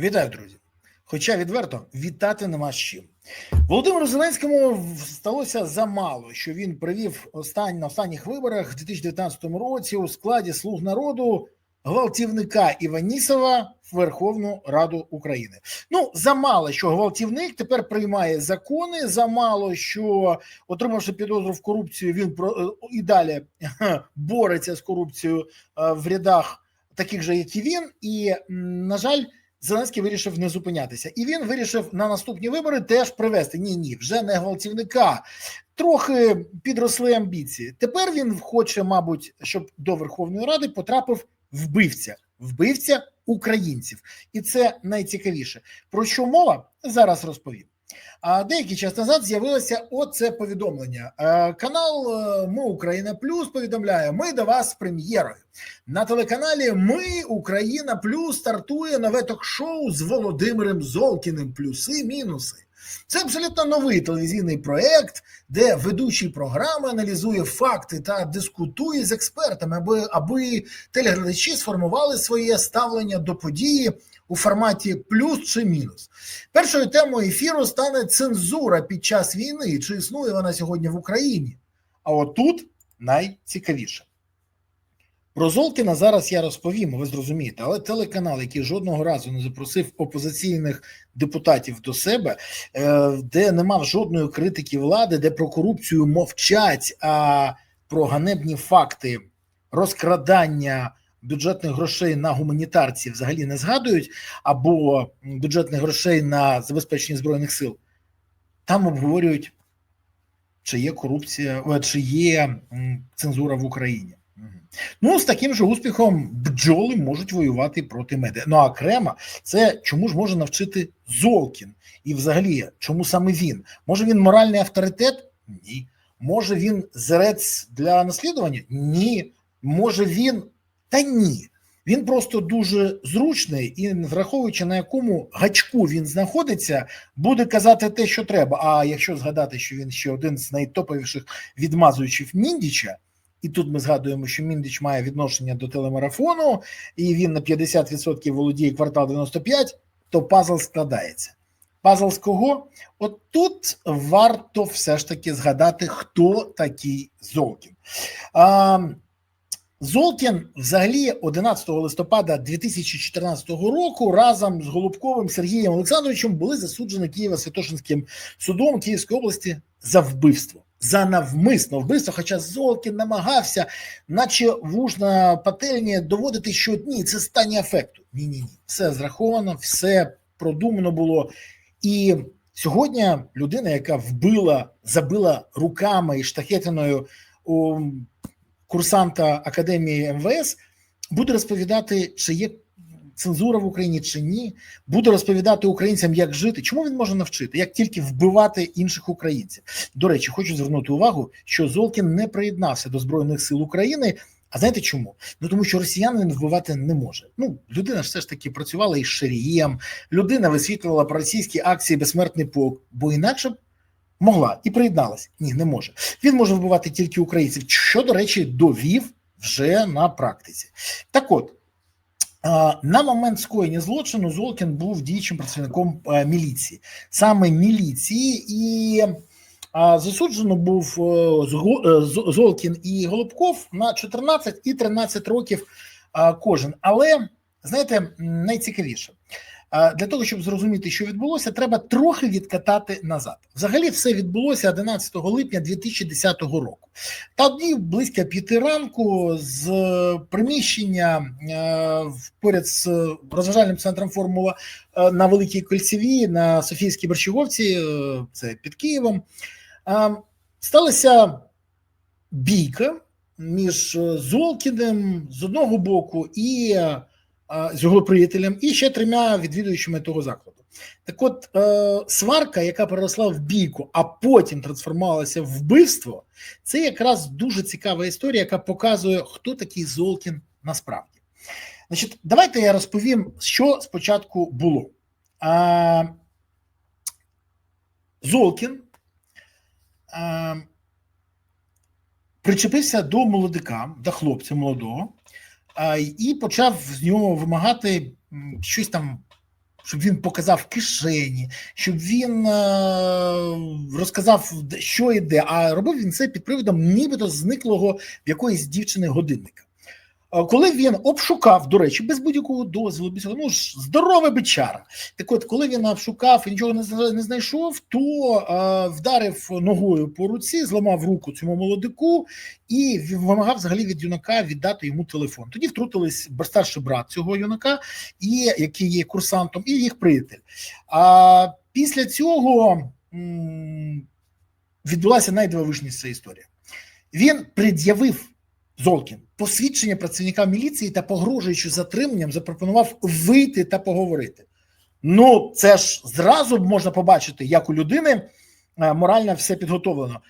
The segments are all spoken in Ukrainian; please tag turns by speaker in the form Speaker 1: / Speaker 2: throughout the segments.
Speaker 1: Вітаю, друзі. Хоча відверто вітати нема з чим. Володимиру Зеленському сталося замало, що він привів остань, на останніх виборах в 2019 році у складі слуг народу гвалтівника Іванісова в Верховну Раду України. Ну замало, що гвалтівник тепер приймає закони. Замало, що отримавши підозру в корупцію, він про і далі бореться з корупцією в рядах таких же, як і він, і на жаль. Зеленський вирішив не зупинятися, і він вирішив на наступні вибори теж привести. Ні, ні, вже не гвалтівника. Трохи підросли амбіції. Тепер він хоче, мабуть, щоб до Верховної Ради потрапив вбивця, вбивця українців, і це найцікавіше. Про що мова зараз розповім. А деякий час назад з'явилося оце повідомлення. Канал Ми Україна Плюс повідомляє: ми до вас з прем'єрою на телеканалі Ми Україна Плюс стартує нове ток-шоу з Володимиром Золкіним. Плюси, мінуси. Це абсолютно новий телевізійний проект, де ведучий програми аналізує факти та дискутує з експертами, аби аби телеглядачі сформували своє ставлення до події у форматі плюс чи мінус. Першою темою ефіру стане цензура під час війни. Чи існує вона сьогодні в Україні? А от тут найцікавіше. Про Золкіна зараз я розповім, ви зрозумієте, але телеканал, який жодного разу не запросив опозиційних депутатів до себе, де не мав жодної критики влади, де про корупцію мовчать, а про ганебні факти розкрадання бюджетних грошей на гуманітарці взагалі не згадують, або бюджетних грошей на забезпечення збройних сил, там обговорюють, чи є корупція, чи є цензура в Україні. Ну, з таким же успіхом бджоли можуть воювати проти меди. Ну а крема це чому ж може навчити Золкін? І взагалі, чому саме він? Може він моральний авторитет? Ні. Може він зрець для наслідування? Ні. Може він та ні. Він просто дуже зручний і, враховуючи на якому гачку він знаходиться, буде казати те, що треба. А якщо згадати, що він ще один з найтоповіших відмазуючих Міндіча, і тут ми згадуємо, що Міндіч має відношення до телемарафону, і він на 50% володіє квартал 95, то пазл складається. Пазл з кого? От тут варто все ж таки згадати, хто такий Золкін. А, Золкін взагалі 11 листопада 2014 року разом з Голубковим Сергієм Олександровичем були засуджені Києво-Святошинським судом Київської області за вбивство. За навмисне вбивство, хоча Золкін намагався, наче вужна пательні, доводити, що ні, це стані ефекту. Ні, ні, ні, все зраховано, все продумано було. І сьогодні людина, яка вбила, забила руками і штахетиною у курсанта академії МВС, буде розповідати, чи є цензура в Україні чи ні, буде розповідати українцям, як жити. Чому він може навчити, як тільки вбивати інших українців? До речі, хочу звернути увагу, що Золкін не приєднався до збройних сил України. А знаєте чому? Ну тому що росіянин вбивати не може. Ну людина ж все ж таки працювала із Шарієм, людина висвітлювала про російські акції безсмертний полк, бо інакше могла і приєдналась. Ні, не може. Він може вбивати тільки українців, що, до речі, довів вже на практиці. Так от. На момент скоєння злочину Золкін був діючим працівником міліції, саме міліції, і засуджено був Золкін і Голубков на 14 і 13 років кожен. Але знаєте, найцікавіше. Для того щоб зрозуміти, що відбулося, треба трохи відкатати назад. Взагалі, все відбулося 11 липня 2010 року. Тоді близько п'яти ранку з приміщення поряд з розважальним центром Формула на Великій Кольцевій на Софійській Борщаговці, це під Києвом, сталася бійка між Золкіним з одного боку і з його приятелем і ще трьома відвідувачами того закладу. Так, от е, сварка, яка переросла в бійку, а потім трансформувалася в вбивство, це якраз дуже цікава історія, яка показує, хто такий Золкін насправді. Значить, давайте я розповім, що спочатку було. Золкін причепився до молодика, до хлопця молодого і почав з нього вимагати щось там щоб він показав кишені, щоб він е, розказав, що йде. А робив він це під приводом нібито зниклого в якоїсь дівчини годинника. Коли він обшукав, до речі, без будь-якого дозволу, без ну ж здоровий бичара. Так от, коли він обшукав і нічого не знайшов, то е, вдарив ногою по руці, зламав руку цьому молодику і вимагав взагалі від юнака віддати йому телефон. Тоді втрутились старший брат цього юнака, і який є курсантом, і їх приятель. А після цього м, відбулася найдивовижніша історія. Він пред'явив Золкін посвідчення працівника міліції та, погрожуючи затриманням, запропонував вийти та поговорити. Ну, це ж зразу можна побачити, як у людини е, морально все підготовлено.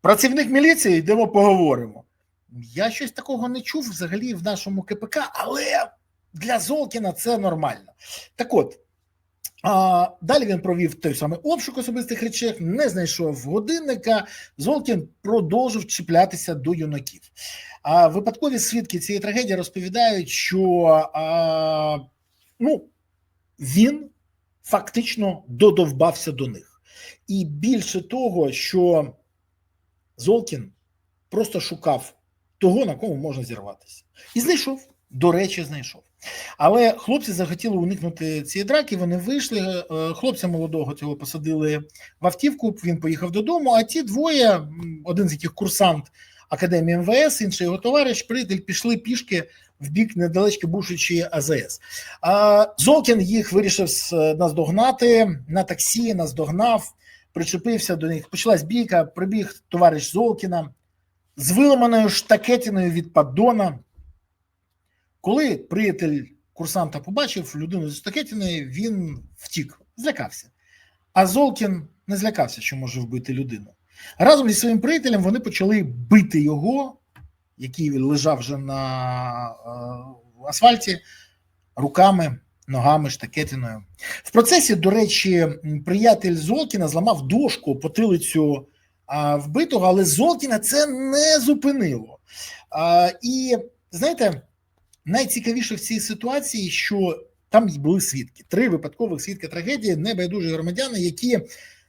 Speaker 1: Працівник міліції, йдемо поговоримо. Я щось такого не чув взагалі в нашому КПК, але для Золкіна це нормально. Так от, а, далі він провів той самий обшук особистих речей, не знайшов годинника. Золкін продовжив чіплятися до юнаків. А випадкові свідки цієї трагедії розповідають, що а, ну, він фактично додовбався до них. І більше того, що Золкін просто шукав того, на кому можна зірватися. І знайшов, до речі, знайшов. Але хлопці захотіли уникнути цієї драки. Вони вийшли. е, Хлопця молодого цього посадили в автівку. Він поїхав додому. А ті двоє, один з яких курсант академії МВС, інший його товариш, приятель, пішли пішки в бік недалечки бушучої АЗС. А Золкін їх вирішив с- наздогнати на таксі, наздогнав, причепився до них. Почалась бійка, прибіг товариш Золкіна з виламаною штакетиною від паддона. Коли приятель курсанта побачив людину з штакетиною, він втік, злякався. А Золкін не злякався, що може вбити людину. Разом зі своїм приятелем вони почали бити його, який лежав вже на е, асфальті, руками, ногами, штакетиною. В процесі, до речі, приятель Золкіна зламав дошку потилицю вбитого, але Золкіна це не зупинило. І знаєте, найцікавіше в цій ситуації, що там були свідки. Три випадкових свідки трагедії, небайдужі громадяни, які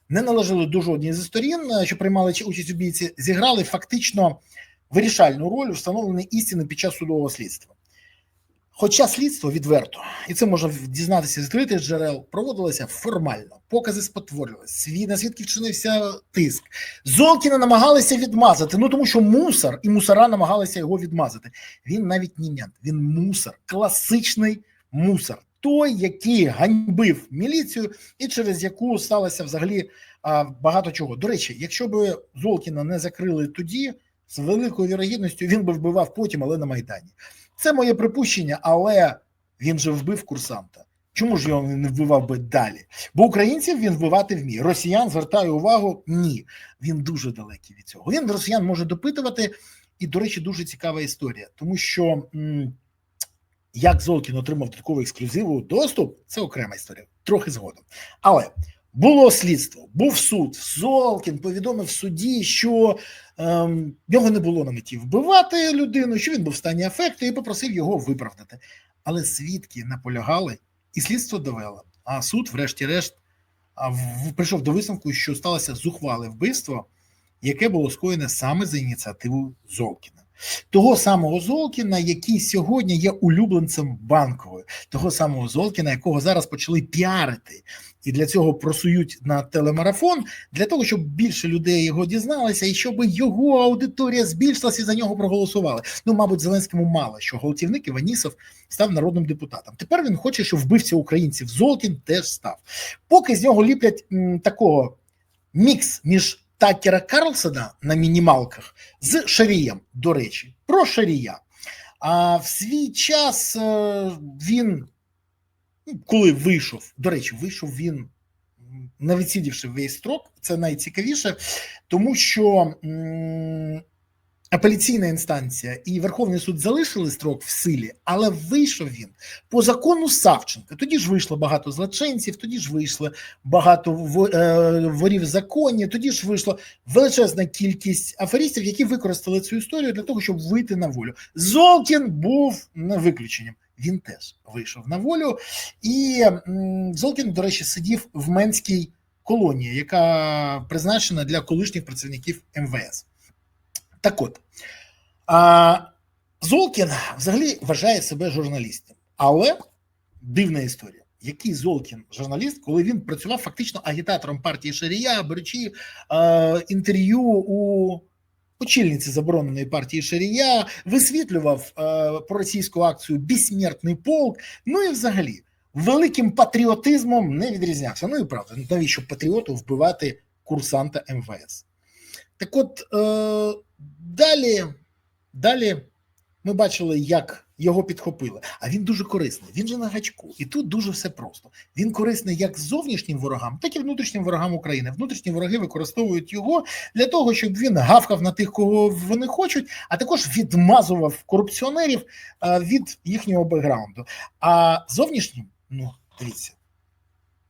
Speaker 1: не належали до жодній зі сторін, е, що приймали участь у бійці, зіграли фактично вирішальну роль у встановленні істини під час судового слідства. Хоча слідство відверто, і це можна дізнатися з відкритих джерел, проводилося формально, покази спотворювалися, на свідків чинився тиск. Золкіна намагалися відмазати, ну тому що мусор і мусора намагалися його відмазати. Він навіть не він мусор, класичний мусор, той, який ганьбив міліцію, і через яку сталося взагалі багато чого. До речі, якщо б Золкіна не закрили тоді, з великою вірогідністю він би вбивав потім, але на Майдані. Це моє припущення, але він же вбив курсанта. Чому ж його не вбивав би далі? Бо українців він вбивати вміє. Росіян звертаю увагу, ні. Він дуже далекий від цього. Він росіян може допитувати, і, до речі, дуже цікава історія, тому що як Золкін отримав додатковий ексклюзиву доступ, це окрема історія, трохи згодом. Але було слідство, був суд. Золкін повідомив суді, що ем, в нього не було на меті вбивати людину, що він був в стані афекту і попросив його виправдати. Але свідки наполягали, і слідство довело. А суд, врешті-решт, прийшов до висновку, що сталося зухвале вбивство, яке було скоєне саме за ініціативу Золкіна. Того самого Золкіна, який сьогодні є улюбленцем банкової, того самого Золкіна, якого зараз почали піарити, і для цього просують на телемарафон, для того, щоб більше людей його дізналися, і щоб його аудиторія збільшилася і за нього проголосували. Ну, мабуть, Зеленському мало що гвалтівник Іванісов став народним депутатом. Тепер він хоче, щоб вбивця українців Золкін теж став. Поки з нього ліплять м, такого мікс між Такера Карлсона на мінімалках з Шарієм, до речі, про Шарія. А в свій час е, він, ну, коли вийшов, до речі, вийшов він не відсидівши весь строк, це найцікавіше, тому що апеляційна інстанція і Верховний суд залишили строк в силі, але вийшов він по закону Савченка. Тоді ж вийшло багато злочинців, тоді ж вийшло багато е, ворів в законі, тоді ж вийшла величезна кількість аферистів, які використали цю історію для того, щоб вийти на волю. Золкін був не виключенням. він теж вийшов на волю. І Золкін, до речі, сидів в Менській колонії, яка призначена для колишніх працівників МВС. Так от, а, Золкін взагалі вважає себе журналістом, але дивна історія. Який Золкін журналіст, коли він працював фактично агітатором партії Шарія, беручи е, інтерв'ю у очільниці забороненої партії Шарія, висвітлював е, проросійську акцію Бісмертний полк. Ну і взагалі великим патріотизмом не відрізнявся. Ну і правда, навіщо патріоту вбивати курсанта МВС? Так от е, далі, далі ми бачили, як його підхопили. А він дуже корисний. Він же на гачку. І тут дуже все просто. Він корисний як зовнішнім ворогам, так і внутрішнім ворогам України. Внутрішні вороги використовують його для того, щоб він гавкав на тих, кого вони хочуть, а також відмазував корупціонерів е, від їхнього бекграунду. А зовнішнім, ну дивіться,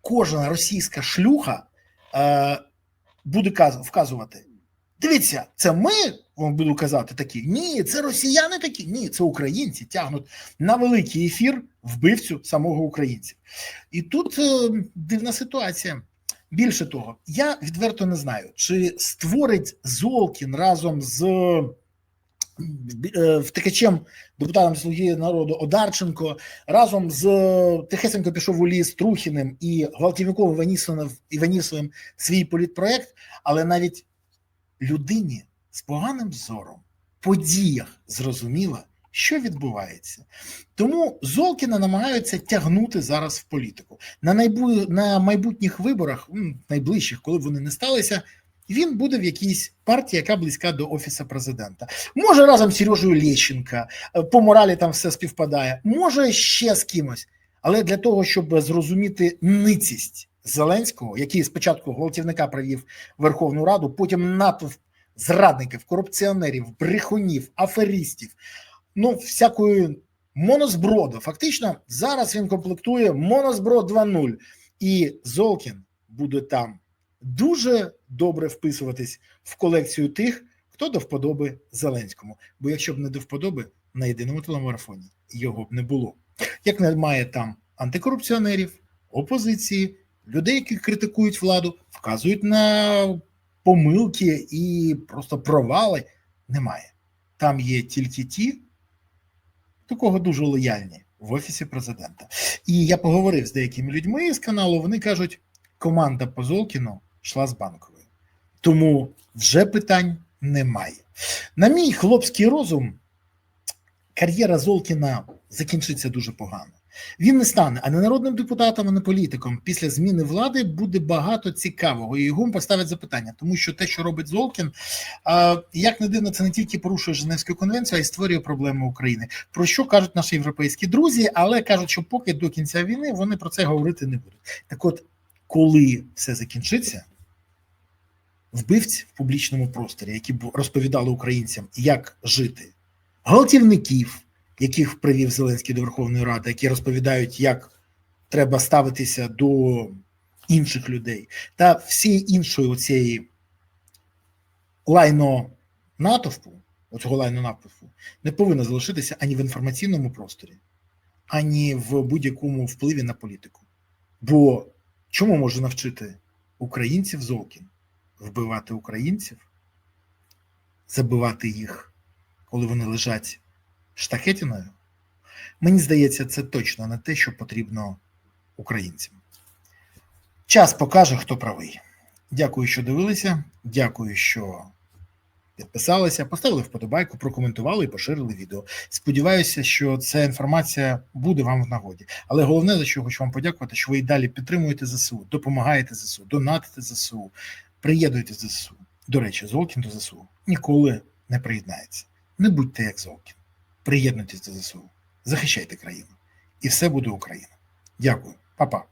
Speaker 1: кожна російська шлюха е, буде вказувати. Дивіться, це ми вам буду казати такі. Ні, це росіяни такі. Ні, це українці тягнуть на великий ефір вбивцю самого українця. І тут е, дивна ситуація. Більше того, я відверто не знаю, чи створить Золкін разом з е, втекачем депутатом Слуги народу Одарченко, разом з е, тихесенько пішов у ліс Трухіним і гвалтівниковим Іванісовим, Іванісовим свій політпроект, але навіть людині з поганим зором, подіях зрозуміло, що відбувається. Тому Золкіна намагаються тягнути зараз в політику. На найбу... на майбутніх виборах, найближчих, коли б вони не сталися, він буде в якійсь партії, яка близька до офісу президента. Може, разом з Сережею Лещенка, е, по моралі там все співпадає, може ще з кимось. Але для того, щоб зрозуміти ницість Зеленського, який спочатку гвалтівника привів Верховну Раду, потім натовп зрадників, корупціонерів, брехунів, аферистів, ну всякої монозброду. Фактично, зараз він комплектує монозброд 2.0, і Золкін буде там дуже добре вписуватись в колекцію тих, хто до вподоби Зеленському. Бо якщо б не до вподоби на єдиному телемарафоні, його б не було. Як немає там антикорупціонерів, опозиції, людей, які критикують владу, вказують на помилки і просто провали, немає. Там є тільки ті, до кого дуже лояльні в офісі президента. І я поговорив з деякими людьми з каналу. Вони кажуть, команда по Золкіну йшла з банковою. Тому вже питань немає. На мій хлопський розум, кар'єра Золкіна закінчиться дуже погано. Він не стане ані народним депутатом, ані політиком. Після зміни влади буде багато цікавого, і його поставить запитання, тому що те, що робить Золкін, а, як не дивно, це не тільки порушує Женевську конвенцію, а й створює проблеми України. Про що кажуть наші європейські друзі, але кажуть, що поки до кінця війни вони про це говорити не будуть. Так, от, коли все закінчиться, вбивці в публічному просторі, які розповідали українцям, як жити, гвалтівників яких привів Зеленський до Верховної Ради, які розповідають, як треба ставитися до інших людей, та всієї іншої оцієї лайно натовпу, оцього лайно натовпу, не повинно залишитися ані в інформаційному просторі, ані в будь-якому впливі на політику. Бо чому може навчити українців Золкін? Вбивати українців, забивати їх, коли вони лежать штахетіною, мені здається, це точно не те, що потрібно українцям. Час покаже, хто правий. Дякую, що дивилися. Дякую, що підписалися, поставили вподобайку, прокоментували і поширили відео. Сподіваюся, що ця інформація буде вам в нагоді. Але головне, за що хочу вам подякувати, що ви і далі підтримуєте ЗСУ, допомагаєте ЗСУ, донатите ЗСУ, приєднуєте ЗСУ. До речі, Золкін до ЗСУ ніколи не приєднається. Не будьте як Золкін. Приєднуйтесь до ЗСУ, захищайте країну, і все буде Україна. Дякую, Па-па.